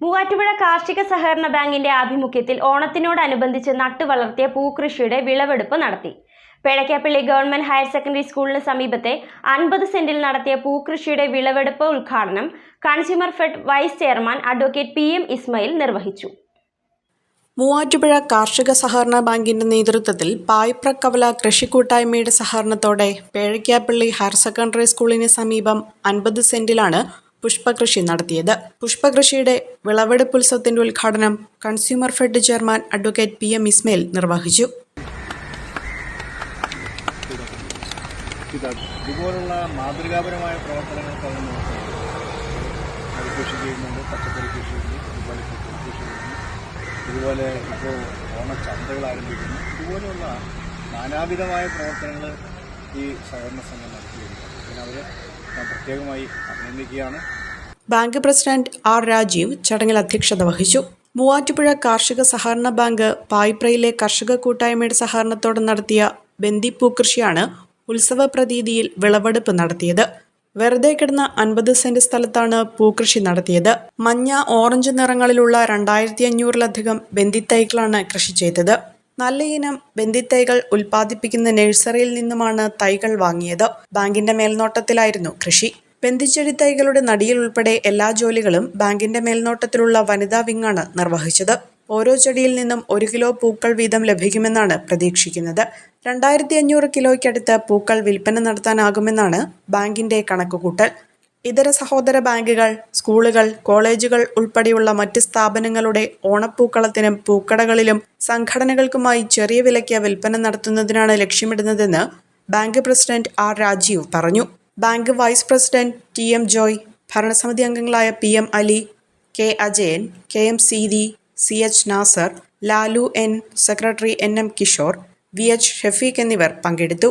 മൂവാറ്റുപുഴ കാർഷിക സഹകരണ ബാങ്കിന്റെ ആഭിമുഖ്യത്തിൽ ഓണത്തിനോടനുബന്ധിച്ച് നട്ടുവളർത്തിയ പൂക്കൃഷിയുടെ വിളവെടുപ്പ് നടത്തി. പേടക്കാപ്പള്ളി ഗവൺമെന്റ് ഹയർ സെക്കൻഡറി സ്കൂളിന് സമീപത്തെ അൻപത് സെന്റിൽ നടത്തിയ പൂക്കൃഷിയുടെ വിളവെടുപ്പ് ഉദ്ഘാടനം consumer fed vice chairman advocate P M Ismail നിർവഹിച്ചു. മൂവാറ്റുപുഴ കാർഷിക സഹകരണ ബാങ്കിന്റെ നേതൃത്വത്തിൽ പായ്പ്ര കവല കൃഷിക്കൂട്ടായ്മയുടെ സഹകരണത്തോടെ പേഴക്കാപ്പള്ളി ഹയർ സെക്കൻഡറി സ്കൂളിന് സമീപം അൻപത് സെന്റിലാണ് പുഷ്പകൃഷി നടത്തിയത്. പുഷ്പകൃഷിയുടെ വിളവെടുപ്പ് ഉത്സവത്തിന്റെ ഉദ്ഘാടനം consumer fed chairman advocate P M Ismail നിർവഹിച്ചു. ഇത് ഇതുപോലുള്ള മാതൃകാപരമായ പ്രവർത്തനങ്ങൾ കൃഷി ചെയ്യുന്നുണ്ട് പച്ചക്കറി കൃഷിയുണ്ട് ഇതുപോലെ കൃഷിയുണ്ട് ഇതുപോലെ ഇപ്പോൾ ഓണച്ചന്തകൾ ആരംഭിക്കുന്നു. ഇതുപോലെയുള്ള നാനാവിധമായ പ്രവർത്തനങ്ങൾ ഈ സഹകരണ സംഘം നടത്തി വരുന്നു പിന്നെ അവരെ ഞാൻ പ്രത്യേകമായി അഭിനന്ദിക്കുകയാണ്. ബാങ്ക് പ്രസിഡന്റ് ആർ രാജീവ് ചടങ്ങിൽ അധ്യക്ഷത വഹിച്ചു. മൂവാറ്റുപുഴ കാർഷിക സഹകരണ ബാങ്ക് പായ്പ്രയിലെ കർഷക കൂട്ടായ്മയുടെ സഹകരണത്തോടെ നടത്തിയ ബന്ദിപ്പൂ കൃഷിയാണ് ഉത്സവ പ്രതീതിയിൽ വിളവെടുപ്പ് നടത്തിയത്. വെറുതെ കിടന്ന അൻപത് സെന്റ് സ്ഥലത്താണ് പൂക്കൃഷി നടത്തിയത്. മഞ്ഞ ഓറഞ്ച് നിറങ്ങളിലുള്ള രണ്ടായിരത്തി അഞ്ഞൂറിലധികം ബന്ദിത്തൈകളാണ് കൃഷി ചെയ്തത്. നല്ല ബന്ധിത്തൈകൾ ഉൽപ്പാദിപ്പിക്കുന്ന നഴ്സറിയിൽ നിന്നുമാണ് തൈകൾ വാങ്ങിയത്. ബാങ്കിന്റെ മേൽനോട്ടത്തിലായിരുന്നു കൃഷി. ബന്ധിച്ചെടി തൈകളുടെ നടിയിൽ ഉൾപ്പെടെ എല്ലാ ജോലികളും ബാങ്കിന്റെ മേൽനോട്ടത്തിലുള്ള വനിതാ വിങ്ങാണ് നിർവഹിച്ചത്. ഓരോ ചെടിയിൽ നിന്നും ഒരു കിലോ പൂക്കൾ വീതം ലഭിക്കുമെന്നാണ് പ്രതീക്ഷിക്കുന്നത്. രണ്ടായിരത്തി അഞ്ഞൂറ് കിലോയ്ക്കടുത്ത് പൂക്കൾ വിൽപ്പന നടത്താനാകുമെന്നാണ് ബാങ്കിന്റെ കണക്കുകൂട്ടൽ. ഇതര സഹോദര ബാങ്കുകൾ സ്കൂളുകൾ കോളേജുകൾ ഉൾപ്പെടെയുള്ള മറ്റ് സ്ഥാപനങ്ങളുടെ ഓണപ്പൂക്കളത്തിനും പൂക്കടകളിലും സംഘടനകൾക്കുമായി ചെറിയ വിലയ്ക്ക് വിൽപ്പന നടത്തുന്നതിനാണ് ലക്ഷ്യമിടുന്നതെന്ന് ബാങ്ക് പ്രസിഡന്റ് ആർ രാജീവ് പറഞ്ഞു. Bank vice president T M Joy ഭരണസമിതി അംഗങ്ങളായ P M Ali K Ajayan K M Seethi C H Nasar Lalu N secretary N M Kishore V H Shefeeq എന്നിവർ പങ്കെടുത്തു.